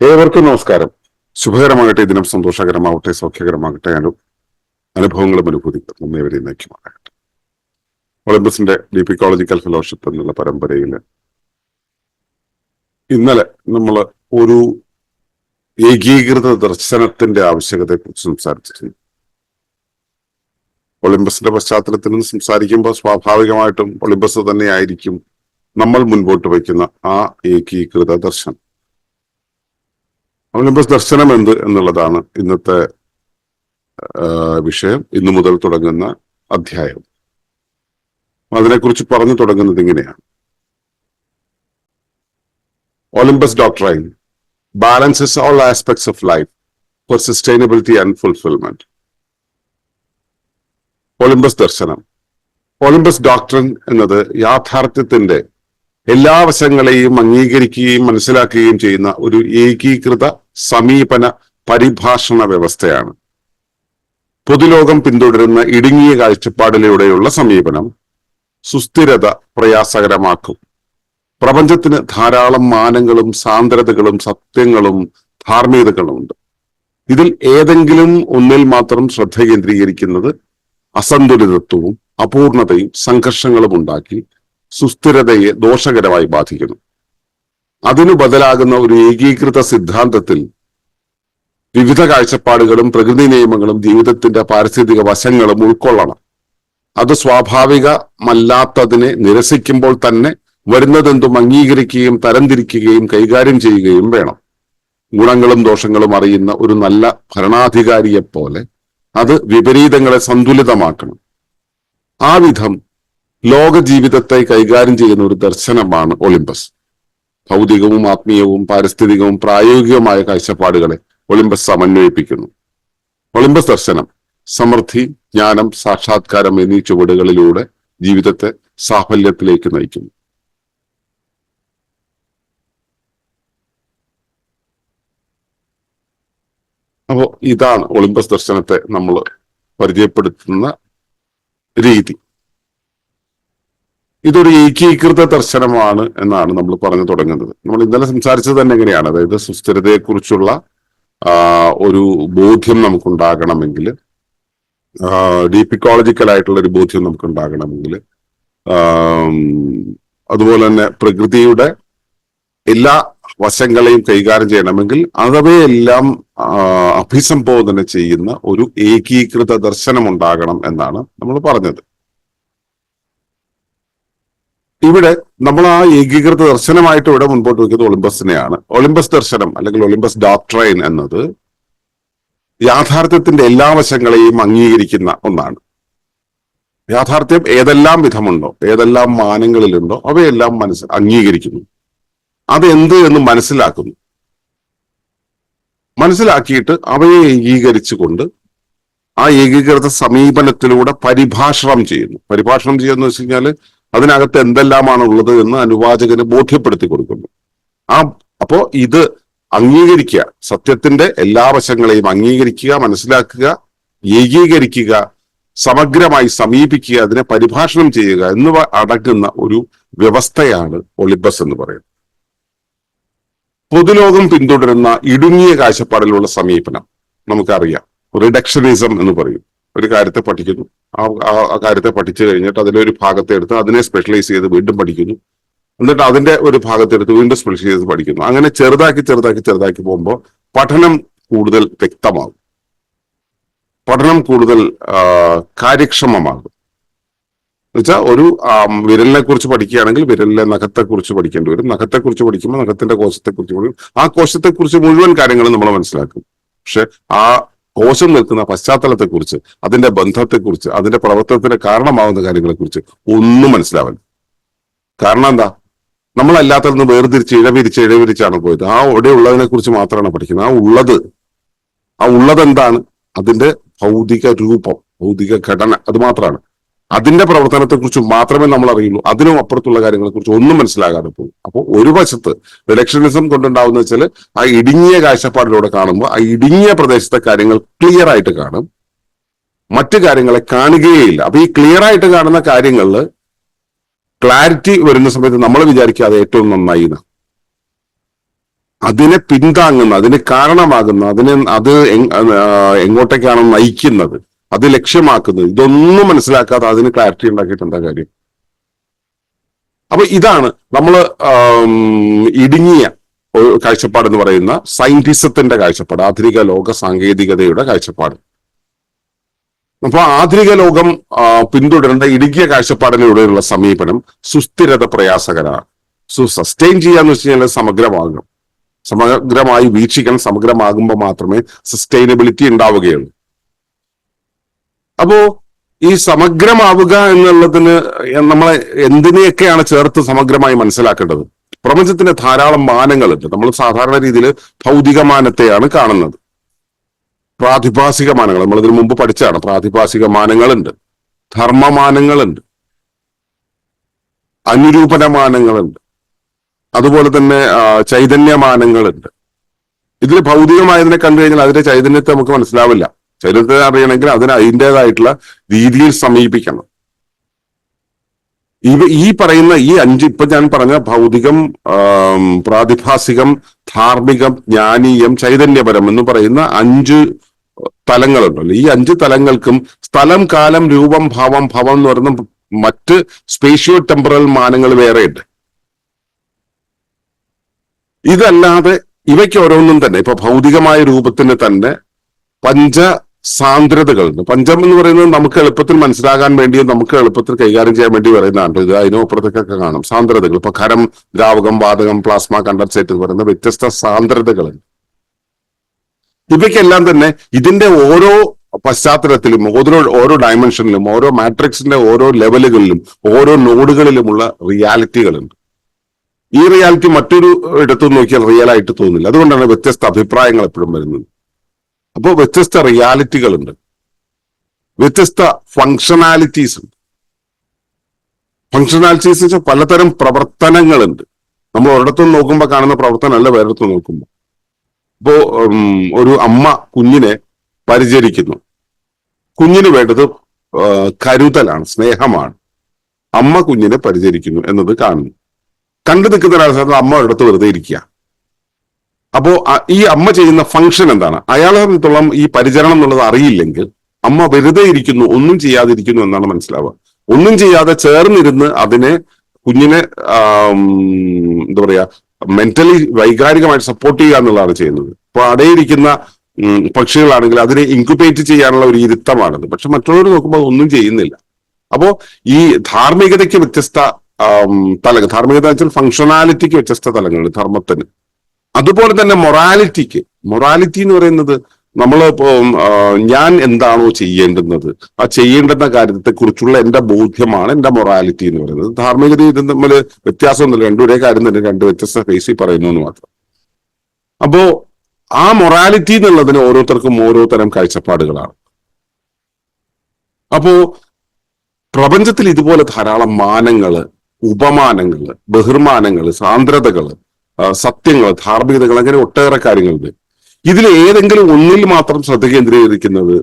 ഏവർക്കും നമസ്കാരം. ശുഭകരമാകട്ടെ ദിനം സന്തോഷകരമാകട്ടെ സൗഖ്യകരമാകട്ടെ അനു അനുഭവങ്ങളും അനുഭൂതികളും നമ്മേവരെ നയിക്കുമാറാകട്ടെ ഒളിമ്പസിന്റെ ഡിപിക്കോളജിക്കൽ ഫെലോഷിപ്പ് എന്നുള്ള പരമ്പരയിൽ ഇന്നലെ നമ്മൾ ഒരു ഏകീകൃത ദർശനത്തിന്റെ ആവശ്യകതയെ കുറിച്ച് സംസാരിച്ചിരുന്നു. ഒളിമ്പസിന്റെ പശ്ചാത്തലത്തിൽ നിന്ന് സംസാരിക്കുമ്പോൾ സ്വാഭാവികമായിട്ടും ഒളിമ്പസ് തന്നെയായിരിക്കും നമ്മൾ മുൻപോട്ട് വയ്ക്കുന്ന ആ ഏകീകൃത ദർശനം. ഒളിമ്പസ് ദർശനം എന്ത് എന്നുള്ളതാണ് ഇന്നത്തെ വിഷയം. ഇന്നു മുതൽ തുടങ്ങുന്ന അധ്യായം. അതിനെക്കുറിച്ച് പറഞ്ഞു തുടങ്ങുന്നത് ഇങ്ങനെയാണ്. Olympus doctrine balances all aspects of life for sustainability and fulfilment Olympus ദർശനം. ഒളിമ്പസ് ഡോക്ടറൻ എന്നത് യാഥാർത്ഥ്യത്തിന്റെ എല്ലാ വശങ്ങളെയും അംഗീകരിക്കുകയും മനസ്സിലാക്കുകയും ചെയ്യുന്ന ഒരു ഏകീകൃത സമീപന പരിഭാഷണ വ്യവസ്ഥയാണ്. പൊതുലോകം പിന്തുടരുന്ന ഇടുങ്ങിയ കാഴ്ചപ്പാടിലൂടെയുള്ള സമീപനം സുസ്ഥിരത പ്രയാസകരമാക്കും. പ്രപഞ്ചത്തിന് ധാരാളം മാനങ്ങളും സാന്ദ്രതകളും സത്യങ്ങളും ധാർമ്മികതകളും ഉണ്ട് ഇതിൽ ഏതെങ്കിലും ഒന്നിൽ മാത്രം ശ്രദ്ധ കേന്ദ്രീകരിക്കുന്നത് അസന്തുലിതത്വവും അപൂർണതയും സംഘർഷങ്ങളും ഉണ്ടാക്കി സുസ്ഥിരതയെ ദോഷകരമായി ബാധിക്കുന്നു. അതിനു ബദലാകുന്ന ഒരു ഏകീകൃത സിദ്ധാന്തത്തിൽ വിവിധ കാഴ്ചപ്പാടുകളും പ്രകൃതി നിയമങ്ങളും ജീവിതത്തിന്റെ പാരിസ്ഥിതിക വശങ്ങളും ഉൾക്കൊള്ളണം. അത് സ്വാഭാവികമല്ലാത്തതിനെ നിരസിക്കുമ്പോൾ തന്നെ വരുന്നതെന്തും അംഗീകരിക്കുകയും തരംതിരിക്കുകയും കൈകാര്യം ചെയ്യുകയും വേണം. ഗുണങ്ങളും ദോഷങ്ങളും അറിയുന്ന ഒരു നല്ല ഭരണാധികാരിയെ പോലെ അത് വിപരീതങ്ങളെ സന്തുലിതമാക്കണം. ആ വിധം ലോക ജീവിതത്തെ കൈകാര്യം ചെയ്യുന്ന ഒരു ദർശനമാണ് ഒളിമ്പസ്. ഭൗതികവും ആത്മീയവും പാരിസ്ഥിതികവും പ്രായോഗികവുമായ കാഴ്ചപ്പാടുകളെ ഒളിമ്പസ് സമന്വയിപ്പിക്കുന്നു. ഒളിമ്പസ് ദർശനം സമൃദ്ധി ജ്ഞാനം സാക്ഷാത്കാരം എന്നീ ചുവടുകളിലൂടെ ജീവിതത്തെ സാഫല്യത്തിലേക്ക് നയിക്കുന്നു. അപ്പോ ഇതാണ് ഒളിമ്പസ് ദർശനത്തെ നമ്മൾ പരിചയപ്പെടുത്തുന്ന രീതി. ഇതൊരു ഏകീകൃത ദർശനമാണ് എന്നാണ് നമ്മൾ പറഞ്ഞു തുടങ്ങുന്നത്. നമ്മൾ ഇന്നലെ സംസാരിച്ചത് തന്നെ എങ്ങനെയാണ് അതായത് സുസ്ഥിരതയെക്കുറിച്ചുള്ള ഒരു ബോധ്യം നമുക്കുണ്ടാകണമെങ്കിൽ ഡീപിക്കോളജിക്കൽ ആയിട്ടുള്ള ഒരു ബോധ്യം നമുക്ക് ഉണ്ടാകണമെങ്കിൽ അതുപോലെ തന്നെ പ്രകൃതിയുടെ എല്ലാ വശങ്ങളെയും കൈകാര്യം ചെയ്യണമെങ്കിൽ അതവയെല്ലാം ആ, അഭിസംബോധന ചെയ്യുന്ന ഒരു ഏകീകൃത ദർശനം ഉണ്ടാകണം എന്നാണ് നമ്മൾ പറഞ്ഞത്. ഇവിടെ നമ്മൾ ആ ഏകീകൃത ദർശനമായിട്ട് ഇവിടെ മുൻപോട്ട് വയ്ക്കുന്നത് ഒളിമ്പസിനെയാണ് ഒളിമ്പസ് ദർശനം അല്ലെങ്കിൽ ഒളിമ്പസ് ഡോക്ട്രൈൻ എന്നത് യാഥാർത്ഥ്യത്തിന്റെ എല്ലാ വശങ്ങളെയും അംഗീകരിക്കുന്ന ഒന്നാണ്. യാഥാർത്ഥ്യം ഏതെല്ലാം വിധമുണ്ടോ ഏതെല്ലാം മാനങ്ങളിലുണ്ടോ അവയെല്ലാം മനസ്സ് അംഗീകരിക്കുന്നു. അതെന്ത് എന്ന് മനസ്സിലാക്കുന്നു. മനസ്സിലാക്കിയിട്ട് അവയെ ഏകീകരിച്ചുകൊണ്ട് ആ ഏകീകൃത സമീപനത്തിലൂടെ പരിഭാഷണം ചെയ്യുന്നു. പരിഭാഷണം ചെയ്യുന്ന വെച്ച് കഴിഞ്ഞാൽ അതിനകത്ത് എന്തെല്ലാമാണ് ഉള്ളത് എന്ന് അനുവാചകന് ബോധ്യപ്പെടുത്തി കൊടുക്കുന്നു. ആ അപ്പോ ഇത് അംഗീകരിക്കുക സത്യത്തിന്റെ എല്ലാ വശങ്ങളെയും അംഗീകരിക്കുക മനസ്സിലാക്കുക ഏകീകരിക്കുക സമഗ്രമായി സമീപിക്കുക അതിനെ പരിഭാഷണം ചെയ്യുക എന്നിവ അടങ്ങുന്ന ഒരു വ്യവസ്ഥയാണ് ഒളിബസ് എന്ന് പറയുന്നത്. പൊതുലോകം പിന്തുടരുന്ന ഇടുങ്ങിയ കാഴ്ചപ്പാടിലുള്ള സമീപനം നമുക്കറിയാം. റിഡക്ഷനിസം എന്ന് പറയും. ഒരു കാര്യത്തെ പഠിക്കുന്നു. ആ ആ- കാര്യത്തെ പഠിച്ചു കഴിഞ്ഞിട്ട് അതിലൊരു ഭാഗത്തെ എടുത്ത് അതിനെ സ്പെഷ്യലൈസ് ചെയ്ത് വീണ്ടും പഠിക്കുന്നു. എന്നിട്ട് അതിന്റെ ഒരു ഭാഗത്തെടുത്ത് വീണ്ടും സ്പെഷ്യലൈസ് ചെയ്ത് പഠിക്കുന്നു. അങ്ങനെ ചെറുതാക്കി ചെറുതാക്കി ചെറുതാക്കി പോകുമ്പോൾ പഠനം കൂടുതൽ വ്യക്തമാകും. പഠനം കൂടുതൽ കാര്യക്ഷമമാകും. എന്നുവെച്ചാൽ ഒരു വിരലിനെ കുറിച്ച് പഠിക്കുകയാണെങ്കിൽ വിരലിലെ നഖത്തെ കുറിച്ച് പഠിക്കേണ്ടി വരും. നഖത്തെ കുറിച്ച് പഠിക്കുമ്പോൾ നഖത്തിന്റെ കോശത്തെ കുറിച്ച് പഠിക്കും. ആ കോശത്തെ കുറിച്ച് മുഴുവൻ കാര്യങ്ങളും നമ്മൾ മനസ്സിലാക്കും. പക്ഷെ ആ കോശം നിൽക്കുന്ന പശ്ചാത്തലത്തെക്കുറിച്ച് അതിന്റെ ബന്ധത്തെക്കുറിച്ച് അതിന്റെ പ്രവർത്തനത്തിന് കാരണമാകുന്ന കാര്യങ്ങളെക്കുറിച്ച് ഒന്നും മനസ്സിലാവില്ല കാരണം എന്താ? നമ്മളല്ലാത്തതിൽ നിന്ന് വേർതിരിച്ച് ഇഴവിരിച്ച് ഇഴവിരിച്ചാണ് പോയത്. ആ അവിടെ ഉള്ളതിനെ കുറിച്ച് മാത്രമാണ് പഠിക്കുന്നത്. ആ ഉള്ളത് ആ ഉള്ളത് എന്താണ് അതിന്റെ ഭൗതിക രൂപം ഭൗതിക ഘടന അത് മാത്രമാണ്. അതിന്റെ പ്രവർത്തനത്തെക്കുറിച്ച് മാത്രമേ നമ്മൾ അറിയുള്ളൂ. അതിനും അപ്പുറത്തുള്ള കാര്യങ്ങളെക്കുറിച്ച് ഒന്നും മനസ്സിലാകാതെ പോകും. അപ്പോൾ ഒരു വശത്ത് ഇലക്ഷനിസം കൊണ്ടുണ്ടാവുന്ന വെച്ചാൽ ആ ഇടുങ്ങിയ കാഴ്ചപ്പാടിലൂടെ കാണുമ്പോൾ ആ ഇടുങ്ങിയ പ്രദേശത്തെ കാര്യങ്ങൾ ക്ലിയർ ആയിട്ട് കാണും. മറ്റു കാര്യങ്ങളെ കാണുകയേയില്ല അപ്പൊ ഈ ക്ലിയർ ആയിട്ട് കാണുന്ന കാര്യങ്ങളിൽ ക്ലാരിറ്റി വരുന്ന സമയത്ത് നമ്മൾ വിചാരിക്കുക അത് ഏറ്റവും നന്നായി അതിനെ പിന്താങ്ങുന്ന അതിന് കാരണമാകുന്ന അതിനെ അത് എങ്ങോട്ടേക്കാണ് നയിക്കുന്നത്. അത് ലക്ഷ്യമാക്കുന്നത്. ഇതൊന്നും മനസ്സിലാക്കാതെ അതിന് ക്ലാരിറ്റി ഉണ്ടാക്കിയിട്ട് എന്താ കാര്യം? അപ്പൊ ഇതാണ് നമ്മൾ ഇടുങ്ങിയ കാഴ്ചപ്പാട് എന്ന് പറയുന്ന സയന്റിസത്തിന്റെ കാഴ്ചപ്പാട് ആധുനിക ലോക സാങ്കേതികതയുടെ കാഴ്ചപ്പാട്. അപ്പൊ ആധുനിക ലോകം പിന്തുടരേണ്ട ഇടുങ്ങിയ കാഴ്ചപ്പാടിലൂടെയുള്ള സമീപനം സുസ്ഥിരത പ്രയാസകരമാണ്. സു സസ്റ്റെയിൻ ചെയ്യാന്ന് വെച്ച് കഴിഞ്ഞാൽ സമഗ്രമാകണം. സമഗ്രമായി വീക്ഷിക്കണം സമഗ്രമാകുമ്പോൾ മാത്രമേ സസ്റ്റൈനബിലിറ്റി ഉണ്ടാവുകയുള്ളൂ. അപ്പോ ഈ സമഗ്രമാവുക എന്നുള്ളതിന് നമ്മൾ എന്തിനെയൊക്കെയാണ് ചേർത്ത് സമഗ്രമായി മനസ്സിലാക്കേണ്ടത്? പ്രപഞ്ചത്തിന് ധാരാളം മാനങ്ങളുണ്ട്. നമ്മൾ സാധാരണ രീതിയിൽ ഭൗതിക മാനത്തെയാണ് കാണുന്നത്. പ്രാതിഭാസിക മാനങ്ങൾ നമ്മൾ ഇതിനു മുമ്പ് പഠിച്ചാണ് പ്രാതിഭാസിക മാനങ്ങളുണ്ട്. ധർമ്മമാനങ്ങളുണ്ട് അനുരൂപന മാനങ്ങളുണ്ട്. അതുപോലെ തന്നെ ചൈതന്യമാനങ്ങളുണ്ട് ഇതിൽ ഭൗതികമായതിനെ കണ്ടു കഴിഞ്ഞാൽ അതിന്റെ ചൈതന്യത്തെ നമുക്ക് മനസ്സിലാവില്ല. ചൈതന്യത്തെ അറിയണമെങ്കിൽ അതിന് അതിന്റെതായിട്ടുള്ള രീതിയിൽ സമീപിക്കണം. ഇവ ഈ പറയുന്ന ഈ അഞ്ച് ഇപ്പൊ ഞാൻ പറഞ്ഞ ഭൗതികം പ്രാതിഭാസികം ധാർമ്മികം ജ്ഞാനീയം ചൈതന്യപരം എന്ന് പറയുന്ന അഞ്ച് തലങ്ങളുണ്ടല്ലോ. ഈ അഞ്ച് തലങ്ങൾക്കും സ്ഥലം കാലം രൂപം ഭാവം ഭവം എന്ന് പറയുന്ന മറ്റ് സ്പേഷ്യോ ടെമ്പറൽ മാനങ്ങൾ വേറെയുണ്ട്. ഇതല്ലാതെ ഇവയ്ക്ക് ഓരോന്നും തന്നെ ഇപ്പൊ ഭൗതികമായ രൂപത്തിന് തന്നെ പഞ്ച സാന്ദ്രതകൾ പഞ്ചം എന്ന് പറയുന്നത് നമുക്ക് എളുപ്പത്തിൽ മനസ്സിലാകാൻ വേണ്ടിയും നമുക്ക് എളുപ്പത്തിൽ കൈകാര്യം ചെയ്യാൻ വേണ്ടി പറയുന്നതാണ്. ഇത് അതിനപ്പുറത്തേക്കൊക്കെ കാണും. സാന്ദ്രതകൾ. ഇപ്പൊ ഖരം ദ്രാവകം വാതകം പ്ലാസ്മ കണ്ടൻസേറ്റ് എന്ന് പറയുന്ന വ്യത്യസ്ത സാന്ദ്രതകളുണ്ട്. ഇവയ്ക്കെല്ലാം തന്നെ ഇതിന്റെ ഓരോ പശ്ചാത്തലത്തിലും ഓരോ ഓരോ ഡയമെൻഷനിലും ഓരോ മാട്രിക്സിന്റെ ഓരോ ലെവലുകളിലും ഓരോ നോഡുകളിലുമുള്ള റിയാലിറ്റികളുണ്ട് ഈ റിയാലിറ്റി മറ്റൊരു ഇടത്തു നോക്കിയാൽ റിയൽ ആയിട്ട് തോന്നില്ല. അതുകൊണ്ടാണ് വ്യത്യസ്ത അഭിപ്രായങ്ങൾ എപ്പോഴും വരുന്നത്. അപ്പോൾ വ്യത്യസ്ത റിയാലിറ്റികളുണ്ട്. വ്യത്യസ്ത ഫങ്ഷണാലിറ്റീസ് ഉണ്ട്. ഫങ്ഷണാലിറ്റീസ് വെച്ചാൽ പലതരം പ്രവർത്തനങ്ങളുണ്ട്. നമ്മൾ ഒരിടത്തും നോക്കുമ്പോൾ കാണുന്ന പ്രവർത്തനമല്ല വേറൊരിടത്തും നോക്കുമ്പോൾ ഇപ്പോ ഒരു അമ്മ കുഞ്ഞിനെ പരിചരിക്കുന്നു. കുഞ്ഞിന് വേണ്ടത് കരുതലാണ് സ്നേഹമാണ്. അമ്മ കുഞ്ഞിനെ പരിചരിക്കുന്നു എന്നത് കാണുന്നു. കണ്ടു നിൽക്കുന്ന ഒരാൾ അമ്മ ഒരിടത്ത് വെറുതെ ഇരിക്കുക അപ്പോ ഈ അമ്മ ചെയ്യുന്ന ഫംഗ്ഷൻ എന്താണ്? അയാളെ സംബന്ധിച്ചോളം ഈ പരിചരണം എന്നുള്ളത് അറിയില്ലെങ്കിൽ അമ്മ വെറുതെ ഇരിക്കുന്നു ഒന്നും ചെയ്യാതിരിക്കുന്നു എന്നാണ് മനസ്സിലാവുക. ഒന്നും ചെയ്യാതെ ചേർന്നിരുന്ന് അതിനെ കുഞ്ഞിനെ എന്താ പറയാ മെന്റലി വൈകാരികമായിട്ട് സപ്പോർട്ട് ചെയ്യുക എന്നുള്ളതാണ് ചെയ്യുന്നത്. അപ്പൊ അടയിരിക്കുന്ന പക്ഷികളാണെങ്കിൽ അതിനെ ഇൻക്യുബേറ്റ് ചെയ്യാനുള്ള ഒരു ഇരുത്തമാണത്. പക്ഷെ മറ്റുള്ളവർ നോക്കുമ്പോൾ ഒന്നും ചെയ്യുന്നില്ല. അപ്പോ ഈ ധാർമ്മികതയ്ക്ക് വ്യത്യസ്ത തലങ്ങൾ ധാർമ്മികത വെച്ചാൽ ഫങ്ഷണാലിറ്റിക്ക് വ്യത്യസ്ത തലങ്ങളുണ്ട് ധർമ്മത്തിന്. അതുപോലെ തന്നെ മൊറാലിറ്റിക്ക്. മൊറാലിറ്റി എന്ന് പറയുന്നത് നമ്മൾ ഞാൻ എന്താണോ ചെയ്യേണ്ടുന്നത്. ആ ചെയ്യേണ്ടുന്ന കാര്യത്തെ കുറിച്ചുള്ള എന്റെ ബോധ്യമാണ് എന്റെ മൊറാലിറ്റി എന്ന് പറയുന്നത്. ധാർമ്മികത ഇതും തമ്മിൽ വ്യത്യാസമൊന്നുമില്ല. രണ്ടും ഒരേ കാര്യം തന്നെ രണ്ട് വ്യത്യസ്ത ഫേസിൽ പറയുന്നു എന്ന് മാത്രം. അപ്പോ ആ മൊറാലിറ്റി എന്നുള്ളതിന് ഓരോരുത്തർക്കും ഓരോ തരം കാഴ്ചപ്പാടുകളാണ്. അപ്പോ പ്രപഞ്ചത്തിൽ ഇതുപോലെ ധാരാളം മാനങ്ങൾ ഉപമാനങ്ങൾ ബഹിർമാനങ്ങൾ സാന്ദ്രതകൾ സത്യങ്ങൾ ധാർമ്മികതകൾ അങ്ങനെ ഒട്ടേറെ കാര്യങ്ങളുണ്ട്. ഇതിൽ ഏതെങ്കിലും ഒന്നിൽ മാത്രം ശ്രദ്ധ കേന്ദ്രീകരിക്കുന്നത്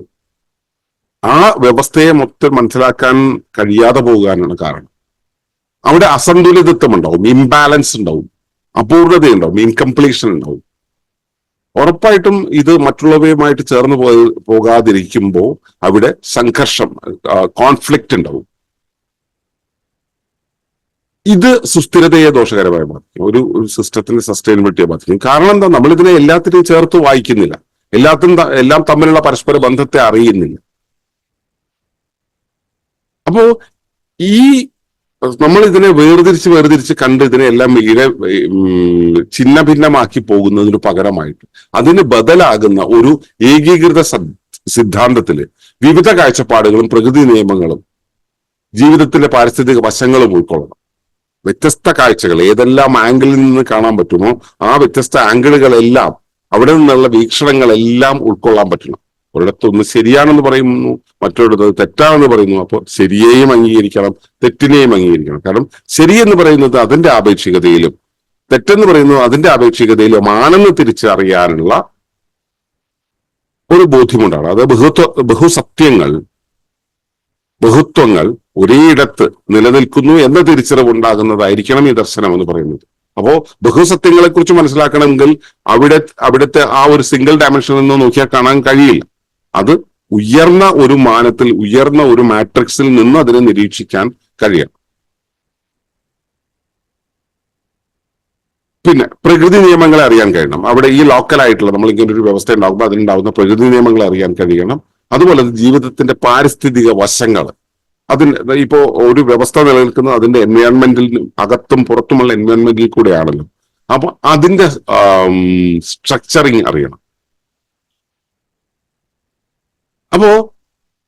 ആ വ്യവസ്ഥയെ മൊത്തം മനസ്സിലാക്കാൻ കഴിയാതെ പോകാനാണ് കാരണം. അവിടെ അസന്തുലിതത്വം ഉണ്ടാവും ഇംബാലൻസ് ഉണ്ടാവും അപൂർണത ഉണ്ടാവും ഇൻകംപ്ലീഷൻ ഉണ്ടാവും. ഉറപ്പായിട്ടും ഇത് മറ്റുള്ളവയുമായിട്ട് ചേർന്ന് പോകാതിരിക്കുമ്പോൾ അവിടെ സംഘർഷം കോൺഫ്ലിക്റ്റ് ഉണ്ടാവും. ഇത് സുസ്ഥിരതയെ ദോഷകരമായി ബാധിക്കും. ഒരു സിസ്റ്റത്തിന്റെ സസ്റ്റൈനബിലിറ്റിയെ ബാധിക്കും. കാരണം എന്താ? നമ്മൾ ഇതിനെ എല്ലാത്തിനെയും ചേർത്ത് വായിക്കുന്നില്ല. എല്ലാത്തിനും എല്ലാം തമ്മിലുള്ള പരസ്പര ബന്ധത്തെ അറിയുന്നില്ല. അപ്പോ ഈ നമ്മൾ ഇതിനെ വേർതിരിച്ച് വേർതിരിച്ച് കണ്ട് ഇതിനെ എല്ലാം ഇങ്ങനെ ചിന്ന ഭിന്നമാക്കി പോകുന്നതിന് പകരമായിട്ട് അതിന് ബദലാകുന്ന ഒരു ഏകീകൃത സദ്- സിദ്ധാന്തത്തിൽ വിവിധ കാഴ്ചപ്പാടുകളും പ്രകൃതി നിയമങ്ങളും ജീവിതത്തിലെ പാരിസ്ഥിതിക വശങ്ങളും ഉൾക്കൊള്ളണം. വ്യത്യസ്ത കാഴ്ചകൾ ഏതെല്ലാം ആംഗിളിൽ നിന്ന് കാണാൻ പറ്റുമോ ആ വ്യത്യസ്ത ആംഗിളുകളെല്ലാം അവിടെ നിന്നുള്ള വീക്ഷണങ്ങളെല്ലാം ഉൾക്കൊള്ളാൻ പറ്റണം. ഒരിടത്തൊന്ന് ശരിയാണെന്ന് പറയുന്നു മറ്റൊരിടത്ത് തെറ്റാണെന്ന് പറയുന്നു. അപ്പോൾ ശരിയെയും അംഗീകരിക്കണം തെറ്റിനെയും അംഗീകരിക്കണം. കാരണം ശരിയെന്ന് പറയുന്നത് അതിന്റെ ആപേക്ഷികതയിലും തെറ്റെന്ന് പറയുന്നത് അതിന്റെ ആപേക്ഷികതയിലും ആണെന്ന് തിരിച്ചറിയാനുള്ള ഒരു ബോധ്യമുണ്ടാണ് അത് ബഹുത്വ ബഹുസത്യങ്ങൾ ബഹുത്വങ്ങൾ ഒരേയിടത്ത് നിലനിൽക്കുന്നു എന്ന തിരിച്ചറിവ് ഉണ്ടാകുന്നതായിരിക്കണം ഈ ദർശനം എന്ന് പറയുന്നത്. അപ്പോ ബഹുസത്യങ്ങളെ കുറിച്ച് മനസ്സിലാക്കണമെങ്കിൽ അവിടെ അവിടുത്തെ ആ ഒരു സിംഗിൾ ഡയമെൻഷനിൽ നിന്ന് നോക്കിയാൽ കാണാൻ കഴിയില്ല. അത് ഉയർന്ന ഒരു മാനത്തിൽ ഉയർന്ന ഒരു മാട്രിക്സിൽ നിന്ന് അതിനെ നിരീക്ഷിക്കാൻ കഴിയണം. പിന്നെ പ്രകൃതി നിയമങ്ങളെ അറിയാൻ കഴിയണം. അവിടെ ഈ ലോക്കൽ ആയിട്ടുള്ള നമ്മൾ ഇങ്ങനെ ഒരു വ്യവസ്ഥ ഉണ്ടാകുമ്പോൾ അതിനുണ്ടാകുന്ന പ്രകൃതി നിയമങ്ങളെ അറിയാൻ കഴിയണം. അതുപോലെ ജീവിതത്തിന്റെ പാരിസ്ഥിതിക വശങ്ങൾ. അതിന് ഇപ്പോ ഒരു വ്യവസ്ഥ നിലനിൽക്കുന്നത് അതിന്റെ എൻവയോൺമെന്റിൽ അകത്തും പുറത്തുമുള്ള എൻവയോൺമെന്റിൽ കൂടെയാണല്ലോ. അപ്പൊ അതിന്റെ സ്ട്രക്ചറിങ് അറിയണം. അപ്പോ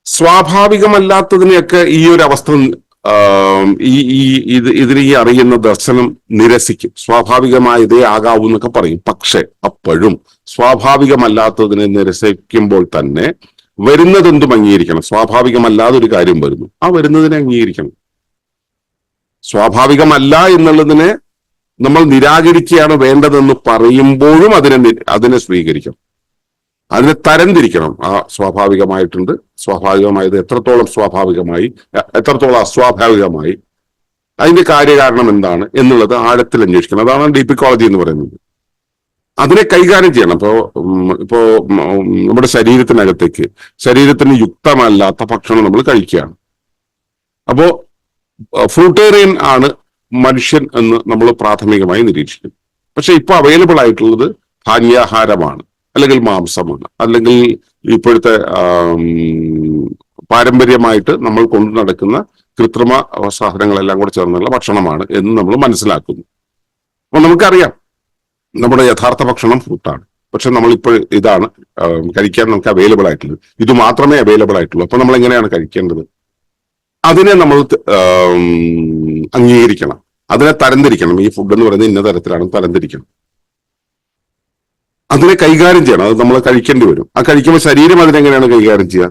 സ്വാഭാവികമല്ലാത്തതിനെയൊക്കെ ഈ ഒരു അവസ്ഥ ഈ ഈ ഇത് ഇതിന് ഈ അറിയുന്ന ദർശനം നിരസിക്കും. സ്വാഭാവികമായതേ ആകാവൂ എന്നൊക്കെ പറയും. പക്ഷെ അപ്പോഴും സ്വാഭാവികമല്ലാത്തതിനെ നിരസിക്കുമ്പോൾ തന്നെ വരുന്നതെന്തും അംഗീകരിക്കണം. സ്വാഭാവികമല്ലാതെ ഒരു കാര്യം വരുന്നു. ആ വരുന്നതിനെ അംഗീകരിക്കണം. സ്വാഭാവികമല്ല എന്നുള്ളതിനെ നമ്മൾ നിരാകരിക്കുകയാണ് വേണ്ടതെന്ന് പറയുമ്പോഴും അതിനെ അതിനെ സ്വീകരിക്കണം. അതിനെ തരംതിരിക്കണം. ആ സ്വാഭാവികമായിട്ടുണ്ട്. സ്വാഭാവികമായത് എത്രത്തോളം സ്വാഭാവികമായി എത്രത്തോളം അസ്വാഭാവികമായി അതിന്റെ കാര്യകാരണം എന്താണ് എന്നുള്ളത് ആഴത്തിൽ അന്വേഷിക്കണം. അതാണ് ഡീപ്പിക്കോളജി എന്ന് പറയുന്നത്. അതിനെ കൈകാര്യം ചെയ്യണം. ഇപ്പോ ഇപ്പോ നമ്മുടെ ശരീരത്തിനകത്തേക്ക് ശരീരത്തിന് യുക്തമല്ലാത്ത ഭക്ഷണം നമ്മൾ കഴിക്കുകയാണ്. അപ്പോ ഫ്രൂട്ടേറിയൻ ആണ് മനുഷ്യൻ എന്ന് നമ്മൾ പ്രാഥമികമായി നിരീക്ഷിക്കും പക്ഷെ ഇപ്പൊ അവൈലബിൾ ആയിട്ടുള്ളത് ധാന്യാഹാരമാണ് അല്ലെങ്കിൽ മാംസമാണ് അല്ലെങ്കിൽ ഇപ്പോഴത്തെ പാരമ്പര്യമായിട്ട് നമ്മൾ കൊണ്ടു നടക്കുന്ന കൃത്രിമ സാധനങ്ങളെല്ലാം കൂടെ ചേർന്നുള്ള ഭക്ഷണമാണ് എന്ന് നമ്മൾ മനസ്സിലാക്കുന്നു. അപ്പൊ നമുക്കറിയാം നമ്മുടെ യഥാർത്ഥ ഭക്ഷണം ഫ്രൂട്ടാണ് പക്ഷെ നമ്മളിപ്പോൾ ഇതാണ് കഴിക്കാൻ നമുക്ക് അവൈലബിൾ ആയിട്ടുള്ളത്. ഇത് മാത്രമേ അവൈലബിൾ ആയിട്ടുള്ളൂ. അപ്പൊ നമ്മൾ എങ്ങനെയാണ് കഴിക്കേണ്ടത്? അതിനെ നമ്മൾ അംഗീകരിക്കണം. അതിനെ തരംതിരിക്കണം. ഈ ഫുഡ് എന്ന് പറയുന്നത് ഇന്ന തരത്തിലാണ് തരംതിരിക്കണം. അതിനെ കൈകാര്യം ചെയ്യണം. അത് നമ്മൾ കഴിക്കേണ്ടി വരും. ആ കഴിക്കുമ്പോൾ ശരീരം അതിനെങ്ങനെയാണ് കൈകാര്യം ചെയ്യുക?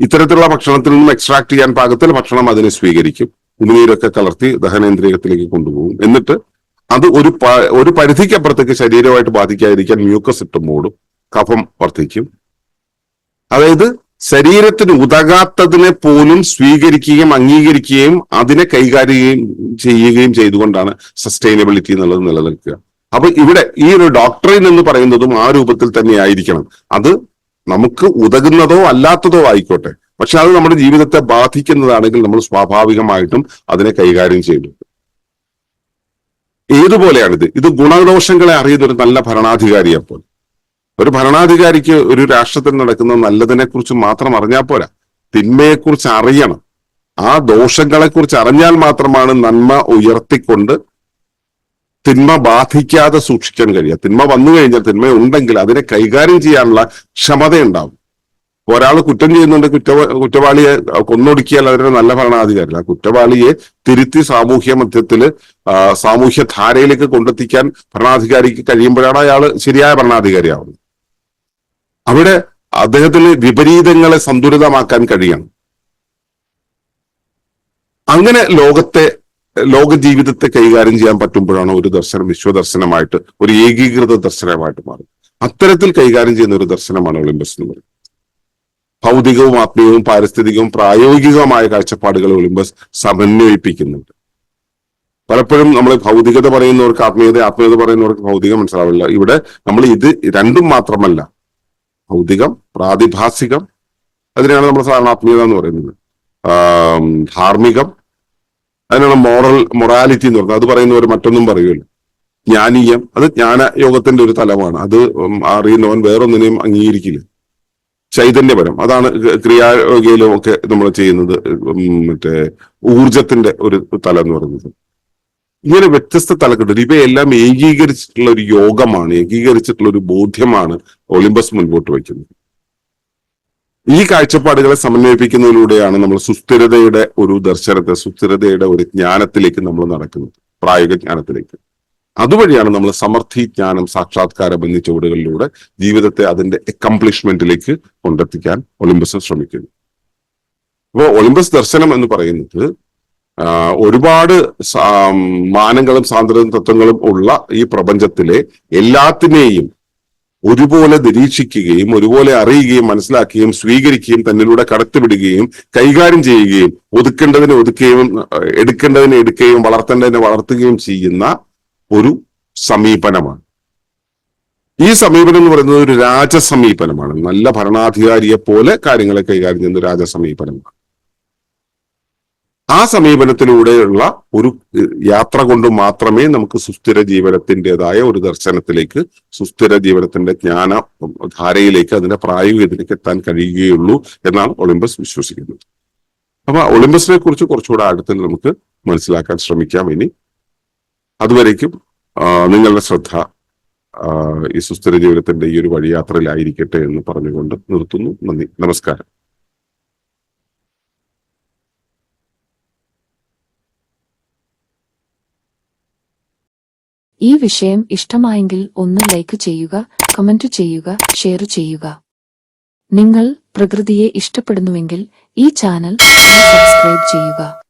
ഇത്തരത്തിലുള്ള ഭക്ഷണത്തിൽ നിന്നും എക്സ്ട്രാക്ട് ചെയ്യാൻ പാകത്തിൽ ഭക്ഷണം അതിനെ സ്വീകരിക്കും. ഉമിനീരൊക്കെ കലർത്തി ദഹനേന്ദ്രിയത്തിലേക്ക് കൊണ്ടുപോകും. എന്നിട്ട് അത് ഒരു ഒരു പരിധിക്കപ്പുറത്തേക്ക് ശരീരമായിട്ട് ബാധിക്കാതിരിക്കാൻ മ്യൂക്കസ് ഇട്ട് മൂടും കഫം വർദ്ധിക്കും. അതായത് ശരീരത്തിന് ഉതകാത്തതിനെ പോലും സ്വീകരിക്കുകയും അംഗീകരിക്കുകയും അതിനെ കൈകാര്യം ചെയ്യുകയും ചെയ്തുകൊണ്ടാണ് സസ്റ്റൈനബിലിറ്റി എന്നുള്ളത് നിലനിൽക്കുക. അപ്പൊ ഇവിടെ ഈ ഒരു ഡോക്ടറിൻ എന്ന് പറയുന്നതും ആ രൂപത്തിൽ തന്നെ ആയിരിക്കണം. അത് നമുക്ക് ഉതകുന്നതോ അല്ലാത്തതോ ആയിക്കോട്ടെ. പക്ഷെ അത് നമ്മുടെ ജീവിതത്തെ ബാധിക്കുന്നതാണെങ്കിൽ നമ്മൾ സ്വാഭാവികമായിട്ടും അതിനെ കൈകാര്യം ചെയ്യുന്നുണ്ട് ഏതുപോലെയാണിത്? ഇത് ഗുണദോഷങ്ങളെ അറിയുന്ന ഒരു നല്ല ഭരണാധികാരിയെ പോലെ ഒരു ഭരണാധികാരിക്ക് ഒരു രാഷ്ട്രത്തിൽ നടക്കുന്ന നല്ലതിനെ കുറിച്ച് മാത്രം അറിഞ്ഞാൽ പോരാ. തിന്മയെക്കുറിച്ച് അറിയണം. ആ ദോഷങ്ങളെക്കുറിച്ച് അറിഞ്ഞാൽ മാത്രമാണ് നന്മ ഉയർത്തിക്കൊണ്ട് തിന്മ ബാധിക്കാതെ സൂക്ഷിക്കാൻ കഴിയുക. തിന്മ വന്നു കഴിഞ്ഞാൽ തിന്മ ഉണ്ടെങ്കിൽ അതിനെ കൈകാര്യം ചെയ്യാനുള്ള ക്ഷമതയുണ്ടാവും. ഒരാൾ കുറ്റം ചെയ്യുന്നുണ്ട് കുറ്റ കുറ്റവാളിയെ കൊന്നൊടുക്കിയാൽ അതിന് നല്ല ഭരണാധികാരില്ല കുറ്റവാളിയെ തിരുത്തി സാമൂഹ്യ മധ്യത്തിൽ സാമൂഹ്യ ധാരയിലേക്ക് കൊണ്ടെത്തിക്കാൻ ഭരണാധികാരിക്ക് കഴിയുമ്പോഴാണ് അയാൾ ശരിയായ ഭരണാധികാരിയാവുന്നത്. അവിടെ അദ്ദേഹത്തിന് വിപരീതങ്ങളെ സന്തുലിതമാക്കാൻ കഴിയണം. അങ്ങനെ ലോകത്തെ ലോക ജീവിതത്തെ കൈകാര്യം ചെയ്യാൻ പറ്റുമ്പോഴാണ് ഒരു ദർശനം വിശ്വദർശനമായിട്ട് ഒരു ഏകീകൃത ദർശനമായിട്ട് മാറുന്നത്. അത്തരത്തിൽ കൈകാര്യം ചെയ്യുന്ന ഒരു ദർശനമാണ് ഒളിമ്പസ് എന്ന് പറയുന്നത്. ഭൗതികവും ആത്മീയവും പാരിസ്ഥിതികവും പ്രായോഗികവുമായ കാഴ്ചപ്പാടുകൾ ഒളിമ്പസ് സമന്വയിപ്പിക്കുന്നുണ്ട്. പലപ്പോഴും നമ്മൾ ഭൗതികത പറയുന്നവർക്ക് ആത്മീയത ആത്മീയത പറയുന്നവർക്ക് ഭൗതികം മനസ്സിലാവില്ല. ഇവിടെ നമ്മൾ ഇത് രണ്ടും മാത്രമല്ല. ഭൗതികം പ്രാതിഭാസികം അതിനാണ് നമ്മൾ സാധാരണ ആത്മീയത എന്ന് പറയുന്നത്. ധാർമ്മികം അതിനാണ് മോറൽ മൊറാലിറ്റി എന്ന് പറയുന്നത്. അത് പറയുന്നവർ മറ്റൊന്നും പറയുമല്ലോ ജ്ഞാനീയം അത് ജ്ഞാന യോഗത്തിന്റെ ഒരു തലമാണ്. അത് അറിയുന്നവൻ വേറൊന്നിനെയും അംഗീകരിക്കില്ല. ചൈതന്യപരം. അതാണ് ക്രിയായോഗയിലും ഒക്കെ നമ്മൾ ചെയ്യുന്നത് മറ്റേ ഊർജത്തിന്റെ ഒരു തല എന്ന് പറയുന്നത്. ഇങ്ങനെ വ്യത്യസ്ത തലക്കെട്ട്. ഇവയെല്ലാം ഏകീകരിച്ചിട്ടുള്ള ഒരു യോഗമാണ് ഏകീകരിച്ചിട്ടുള്ള ഒരു ബോധ്യമാണ് ഒളിമ്പസ് മുൻപോട്ട് വയ്ക്കുന്നത്. ഈ കാഴ്ചപ്പാടുകളെ സമന്വയിപ്പിക്കുന്നതിലൂടെയാണ് നമ്മൾ സുസ്ഥിരതയുടെ ഒരു ദർശനത്തെ സുസ്ഥിരതയുടെ ഒരു ജ്ഞാനത്തിലേക്ക് നമ്മൾ നടക്കുന്നത് പ്രായോഗിക ജ്ഞാനത്തിലേക്ക്. അതുവഴിയാണ് നമ്മൾ സമർത്ഥി ജ്ഞാനം സാക്ഷാത്കാരം എന്നീ ചുവടുകളിലൂടെ ജീവിതത്തെ അതിന്റെ അക്കംപ്ലിഷ്മെന്റിലേക്ക് കൊണ്ടെത്തിക്കാൻ ഒളിമ്പസ് ശ്രമിക്കുന്നു. അപ്പോൾ ഒളിമ്പസ് ദർശനം എന്ന് പറയുന്നത് ഒരുപാട് മാനങ്ങളും സാന്ദ്രതയും തത്വങ്ങളും ഉള്ള ഈ പ്രപഞ്ചത്തിലെ എല്ലാത്തിനെയും ഒരുപോലെ നിരീക്ഷിക്കുകയും ഒരുപോലെ അറിയുകയും മനസ്സിലാക്കുകയും സ്വീകരിക്കുകയും തന്നിലൂടെ കടത്തിവിടുകയും കൈകാര്യം ചെയ്യുകയും ഒതുക്കേണ്ടതിനെ ഒതുക്കുകയും എടുക്കേണ്ടതിനെ എടുക്കുകയും വളർത്തേണ്ടതിനെ വളർത്തുകയും ചെയ്യുന്ന ഒരു സമീപനമാണ്. ഈ സമീപനം എന്ന് പറയുന്നത് ഒരു രാജസമീപനമാണ്. നല്ല ഭരണാധികാരിയെ പോലെ കാര്യങ്ങളെ കൈകാര്യം ചെയ്യുന്ന രാജസമീപനമാണ്. ആ സമീപനത്തിലൂടെയുള്ള ഒരു യാത്ര കൊണ്ട് മാത്രമേ നമുക്ക് സുസ്ഥിര ജീവനത്തിന്റെതായ ഒരു ദർശനത്തിലേക്ക് സുസ്ഥിര ജീവനത്തിന്റെ ജ്ഞാന ധാരയിലേക്ക് അതിന്റെ പ്രായോഗികത്തിലേക്ക് എത്താൻ കഴിയുകയുള്ളൂ എന്നാണ് ഒളിമ്പസ് വിശ്വസിക്കുന്നത്. അപ്പൊ ഒളിമ്പസിനെ കുറിച്ച് കുറച്ചുകൂടെ ആഴത്തിൽ നമുക്ക് മനസ്സിലാക്കാൻ ശ്രമിക്കാം ഇനി. അതുവരേക്കും നിങ്ങളുടെ ശ്രദ്ധ ഈ സുസ്ഥിര ജീവിതത്തിന്റെ ഈ ഒരു വഴിയാത്രയിലായിരിക്കട്ടെ എന്ന് പറഞ്ഞുകൊണ്ട് നിർത്തുന്നു. നന്ദി. നമസ്കാരം. ഈ വിഷയം ഇഷ്ടമായെങ്കിൽ ഒന്ന് ലൈക്ക് ചെയ്യുക കമന്റ് ചെയ്യുക ഷെയർ ചെയ്യുക. നിങ്ങൾ പ്രകൃതിയെ ഇഷ്ടപ്പെടുന്നുവെങ്കിൽ ഈ ചാനൽ സബ്സ്ക്രൈബ് ചെയ്യുക.